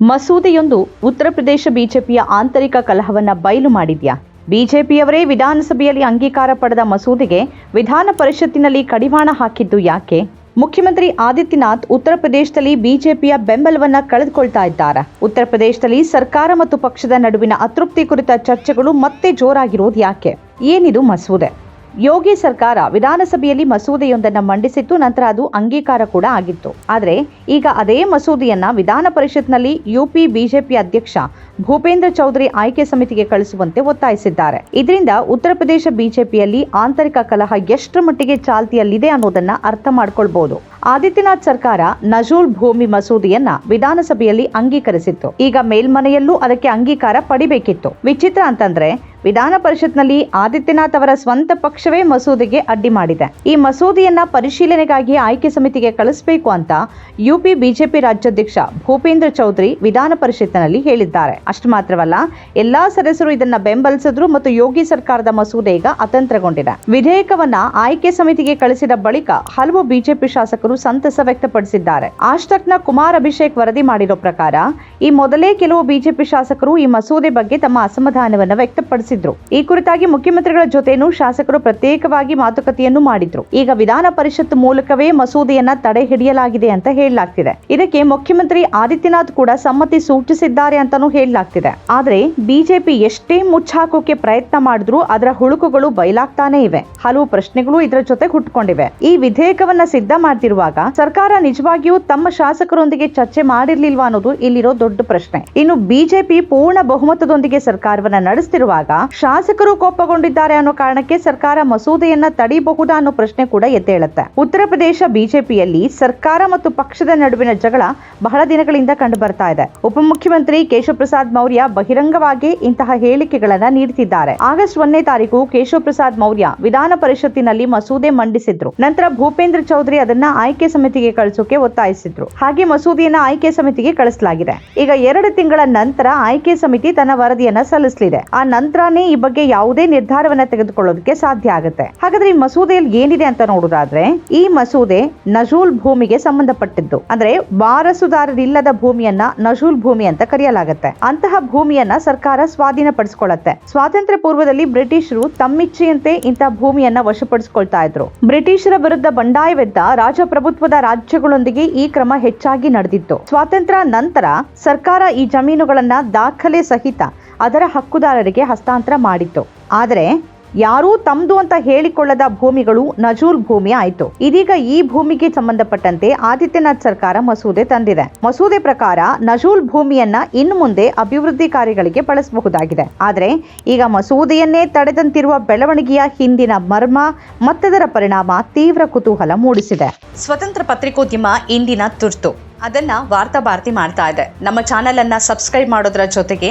ಮಸೂದೆಯೊಂದು ಉತ್ತರ ಪ್ರದೇಶ ಬಿಜೆಪಿಯ ಆಂತರಿಕ ಕಲಹವನ್ನ ಬಯಲು ಮಾಡಿದ್ಯಾ? ಬಿಜೆಪಿಯವರೇ ವಿಧಾನಸಭೆಯಲ್ಲಿ ಅಂಗೀಕಾರ ಪಡೆದ ಮಸೂದೆಗೆ ವಿಧಾನ ಪರಿಷತ್ತಿನಲ್ಲಿ ಕಡಿವಾಣ ಹಾಕಿದ್ದು ಯಾಕೆ? ಮುಖ್ಯಮಂತ್ರಿ ಆದಿತ್ಯನಾಥ್ ಉತ್ತರ ಪ್ರದೇಶದಲ್ಲಿ ಬಿಜೆಪಿಯ ಬೆಂಬಲವನ್ನ ಕಳೆದುಕೊಳ್ತಾ ಇದ್ದಾರೆ? ಉತ್ತರ ಪ್ರದೇಶದಲ್ಲಿ ಸರ್ಕಾರ ಮತ್ತು ಪಕ್ಷದ ನಡುವಿನ ಅತೃಪ್ತಿ ಕುರಿತ ಚರ್ಚೆಗಳು ಮತ್ತೆ ಜೋರಾಗಿರೋದು ಯಾಕೆ? ಏನಿದು ಮಸೂದೆ? ಯೋಗಿ ಸರ್ಕಾರ ವಿಧಾನಸಭೆಯಲ್ಲಿ ಮಸೂದೆಯೊಂದನ್ನು ಮಂಡಿಸಿತ್ತು, ನಂತರ ಅದು ಅಂಗೀಕಾರ ಕೂಡ ಆಗಿತ್ತು. ಆದರೆ, ಈಗ ಅದೇ ಮಸೂದೆಯನ್ನ ವಿಧಾನ ಪರಿಷತ್ನಲ್ಲಿ ಯುಪಿ, ಬಿಜೆಪಿ ಅಧ್ಯಕ್ಷ ಭೂಪೇಂದ್ರ ಚೌಧರಿ ಆಯ್ಕೆ ಸಮಿತಿಗೆ ಕಳಿಸುವಂತೆ ಒತ್ತಾಯಿಸಿದ್ದಾರೆ. ಇದರಿಂದ ಉತ್ತರ ಪ್ರದೇಶ ಬಿಜೆಪಿಯಲ್ಲಿ ಆಂತರಿಕ ಕಲಹ ಎಷ್ಟರ ಮಟ್ಟಿಗೆ ಚಾಲ್ತಿಯಲ್ಲಿದೆ ಅನ್ನೋದನ್ನ ಅರ್ಥ ಮಾಡ್ಕೊಳ್ಬಹುದು ಆದಿತ್ಯನಾಥ್ ಸರ್ಕಾರ ನಜೂಲ್ ಭೂಮಿ ಮಸೂದೆಯನ್ನ ವಿಧಾನಸಭೆಯಲ್ಲಿ ಅಂಗೀಕರಿಸಿತ್ತು. ಈಗ ಮೇಲ್ಮನೆಯಲ್ಲೂ ಅದಕ್ಕೆ ಅಂಗೀಕಾರ ಪಡಿಬೇಕಿತ್ತು. ವಿಚಿತ್ರ ಅಂತಂದ್ರೆ ವಿಧಾನ ಪರಿಷತ್ನಲ್ಲಿ ಆದಿತ್ಯನಾಥ್ ಅವರ ಸ್ವಂತ ಪಕ್ಷವೇ ಮಸೂದೆಗೆ ಅಡ್ಡಿ ಮಾಡಿದೆ. ಈ ಮಸೂದೆಯನ್ನ ಪರಿಶೀಲನೆಗಾಗಿ ಆಯ್ಕೆ ಸಮಿತಿಗೆ ಕಳಿಸಬೇಕು ಅಂತ ಯುಪಿ ಬಿಜೆಪಿ ರಾಜ್ಯಾಧ್ಯಕ್ಷ ಭೂಪೇಂದ್ರ ಚೌಧರಿ ವಿಧಾನ ಪರಿಷತ್ನಲ್ಲಿ ಹೇಳಿದ್ದಾರೆ. ಅಷ್ಟು ಮಾತ್ರವಲ್ಲ, ಎಲ್ಲಾ ಸದಸ್ಯರು ಇದನ್ನ ಬೆಂಬಲಿಸಿದ್ರು ಮತ್ತು ಯೋಗಿ ಸರ್ಕಾರದ ಮಸೂದೆ ಈಗ ಅತಂತ್ರಗೊಂಡಿದೆ. ವಿಧೇಯಕವನ್ನ ಆಯ್ಕೆ ಸಮಿತಿಗೆ ಕಳಿಸಿದ ಬಳಿಕ ಹಲವು ಬಿಜೆಪಿ ಶಾಸಕರು ಸಂತಸ ವ್ಯಕ್ತಪಡಿಸಿದ್ದಾರೆ. ಆಷ್ಟಕ್ನ ಕುಮಾರ್ ಅಭಿಷೇಕ್ ವರದಿ ಮಾಡಿರೋ ಪ್ರಕಾರ, ಈ ಮೊದಲೇ ಕೆಲವು ಬಿಜೆಪಿ ಶಾಸಕರು ಈ ಮಸೂದೆ ಬಗ್ಗೆ ತಮ್ಮ ಅಸಮಾಧಾನವನ್ನ ವ್ಯಕ್ತಪಡಿಸಿದ್ರು ಈ ಕುರಿತಾಗಿ ಮುಖ್ಯಮಂತ್ರಿಗಳ ಜೊತೆನೂ ಶಾಸಕರು ಪ್ರತ್ಯೇಕವಾಗಿ ಮಾತುಕತೆಯನ್ನು ಮಾಡಿದ್ರು. ಈಗ ವಿಧಾನ ಪರಿಷತ್ ಮೂಲಕವೇ ಮಸೂದೆಯನ್ನ ತಡೆ ಹಿಡಿಯಲಾಗಿದೆ ಅಂತ ಹೇಳಲಾಗ್ತಿದೆ. ಇದಕ್ಕೆ ಮುಖ್ಯಮಂತ್ರಿ ಆದಿತ್ಯನಾಥ್ ಕೂಡ ಸಮ್ಮತಿ ಸೂಚಿಸಿದ್ದಾರೆ ಅಂತಾನೂ ಹೇಳಲಾಗ್ತಿದೆ. ಆದ್ರೆ ಬಿಜೆಪಿ ಎಷ್ಟೇ ಮುಚ್ಚಾಕೋಕೆ ಪ್ರಯತ್ನ ಮಾಡಿದ್ರು ಅದರ ಹುಳುಕುಗಳು ಬಯಲಾಗ್ತಾನೆ ಇವೆ. ಹಲವು ಪ್ರಶ್ನೆಗಳು ಇದರ ಜೊತೆ ಹುಟ್ಕೊಂಡಿವೆ. ಈ ವಿಧೇಯಕವನ್ನ ಸಿದ್ಧ ಮಾಡ್ತಿರುವಾಗ ಸರ್ಕಾರ ನಿಜವಾಗಿಯೂ ತಮ್ಮ ಶಾಸಕರೊಂದಿಗೆ ಚರ್ಚೆ ಮಾಡಿರ್ಲಿಲ್ವಾ ಅನ್ನೋದು ಇಲ್ಲಿರೋ ದೊಡ್ಡ ಪ್ರಶ್ನೆ. ಇನ್ನು ಬಿಜೆಪಿ ಪೂರ್ಣ ಬಹುಮತದೊಂದಿಗೆ ಸರ್ಕಾರವನ್ನ ನಡೆಸ್ತಿರುವಾಗ ಶಾಸಕರು ಕೋಪಗೊಂಡಿದ್ದಾರೆ ಅನ್ನೋ ಕಾರಣಕ್ಕೆ ಸರ್ಕಾರ ಮಸೂದೆಯನ್ನ ತಡಿಬಹುದಾ ಅನ್ನೋ ಪ್ರಶ್ನೆ ಕೂಡ ಎದ್ದೇಳುತ್ತೆ. ಉತ್ತರ ಪ್ರದೇಶ ಬಿಜೆಪಿಯಲ್ಲಿ ಸರ್ಕಾರ ಮತ್ತು ಪಕ್ಷದ ನಡುವಿನ ಜಗಳ ಬಹಳ ದಿನಗಳಿಂದ ಕಂಡು ಬರ್ತಾ ಇದೆ. ಉಪಮುಖ್ಯಮಂತ್ರಿ ಕೇಶವ ಪ್ರಸಾದ್ ಮೌರ್ಯ ಬಹಿರಂಗವಾಗಿ ಇಂತಹ ಹೇಳಿಕೆಗಳನ್ನ ನೀಡುತ್ತಿದ್ದಾರೆ. ಆಗಸ್ಟ್ ಒಂದನೇ ತಾರೀಕು ಕೇಶವ ಪ್ರಸಾದ್ ಮೌರ್ಯ ವಿಧಾನ ಪರಿಷತ್ತಿನಲ್ಲಿ ಮಸೂದೆ ಮಂಡಿಸಿದ್ರು. ನಂತರ ಭೂಪೇಂದ್ರ ಚೌಧರಿ ಅದನ್ನ ಆಯ್ಕೆ ಸಮಿತಿಗೆ ಕಳಿಸೋಕೆ ಒತ್ತಾಯಿಸಿದ್ರು. ಹಾಗೆ ಮಸೂದೆಯನ್ನ ಆಯ್ಕೆ ಸಮಿತಿಗೆ ಕಳಿಸಲಾಗಿದೆ. ಈಗ ಎರಡು ತಿಂಗಳ ನಂತರ ಆಯ್ಕೆ ಸಮಿತಿ ತನ್ನ ವರದಿಯನ್ನ ಸಲ್ಲಿಸಲಿದೆ. ಆ ನಂತರನೇ ಈ ಬಗ್ಗೆ ಯಾವುದೇ ನಿರ್ಧಾರವನ್ನ ತೆಗೆದುಕೊಳ್ಳೋದಕ್ಕೆ ಸಾಧ್ಯ ಆಗುತ್ತೆ. ಹಾಗಾದ್ರೆ ಈ ಮಸೂದೆಯಲ್ಲಿ ಏನಿದೆ ಅಂತ ನೋಡೋದಾದ್ರೆ, ಈ ಮಸೂದೆ ನಜೂಲ್ ಭೂಮಿಗೆ ಸಂಬಂಧಪಟ್ಟಿದ್ದು. ಅಂದ್ರೆ ವಾರಸುದಾರರಿಲ್ಲದ ಭೂಮಿಯನ್ನ ನಜೂಲ್ ಭೂಮಿ ಅಂತ ಕರೆಯಲಾಗುತ್ತೆ. ಅಂತಹ ಭೂಮಿಯನ್ನ ಸರ್ಕಾರ ಸ್ವಾಧೀನಪಡಿಸಿಕೊಳ್ಳುತ್ತೆ. ಸ್ವಾತಂತ್ರ್ಯ ಪೂರ್ವದಲ್ಲಿ ಬ್ರಿಟಿಷರು ತಮ್ಮಿಚ್ಛೆಯಂತೆ ಇಂತಹ ಭೂಮಿಯನ್ನ ವಶಪಡಿಸಿಕೊಳ್ತಾ ಇದ್ರು. ಬ್ರಿಟಿಷರ ವಿರುದ್ಧ ಬಂಡಾಯವೆದ್ದ ರಾಜಪ್ರಭುತ್ವದ ರಾಜ್ಯಗಳೊಂದಿಗೆ ಈ ಕ್ರಮ ಹೆಚ್ಚಾಗಿ ನಡೆದಿತ್ತು. ಸ್ವಾತಂತ್ರ್ಯ ನಂತರ ಸರ್ಕಾರ ಈ ಜಮೀನುಗಳನ್ನ ದಾಖಲೆ ಸಹಿತ ಅದರ ಹಕ್ಕುದಾರರಿಗೆ ಹಸ್ತಾಂತರ ಮಾಡಿತ್ತು. ಆದರೆ ಯಾರೂ ತಮ್ದು ಅಂತ ಹೇಳಿಕೊಳ್ಳದ ಭೂಮಿಗಳು ನಜೂಲ್ ಭೂಮಿ ಆಯಿತು. ಇದೀಗ ಈ ಭೂಮಿಗೆ ಸಂಬಂಧಪಟ್ಟಂತೆ ಆದಿತ್ಯನಾಥ್ ಸರ್ಕಾರ ಮಸೂದೆ ತಂದಿದೆ. ಮಸೂದೆ ಪ್ರಕಾರ ನಜೂಲ್ ಭೂಮಿಯನ್ನ ಇನ್ನು ಮುಂದೆ ಅಭಿವೃದ್ಧಿ ಕಾರ್ಯಗಳಿಗೆ ಬಳಸಬಹುದಾಗಿದೆ. ಆದರೆ ಈಗ ಮಸೂದೆಯನ್ನೇ ತಡೆದಂತಿರುವ ಬೆಳವಣಿಗೆಯ ಹಿಂದಿನ ಮರ್ಮ ಮತ್ತದರ ಪರಿಣಾಮ ತೀವ್ರ ಕುತೂಹಲ ಮೂಡಿಸಿದೆ. ಸ್ವತಂತ್ರ ಪತ್ರಿಕೋದ್ಯಮ ಇಂದಿನ ತುರ್ತು. ಅದನ್ನ ವಾರ್ತಾ ಭಾರತಿ ಮಾಡ್ತಾ ಇದೆ. ನಮ್ಮ ಚಾನೆಲ್ ಅನ್ನ ಸಬ್ಸ್ಕ್ರೈಬ್ ಮಾಡೋದ್ರ ಜೊತೆಗೆ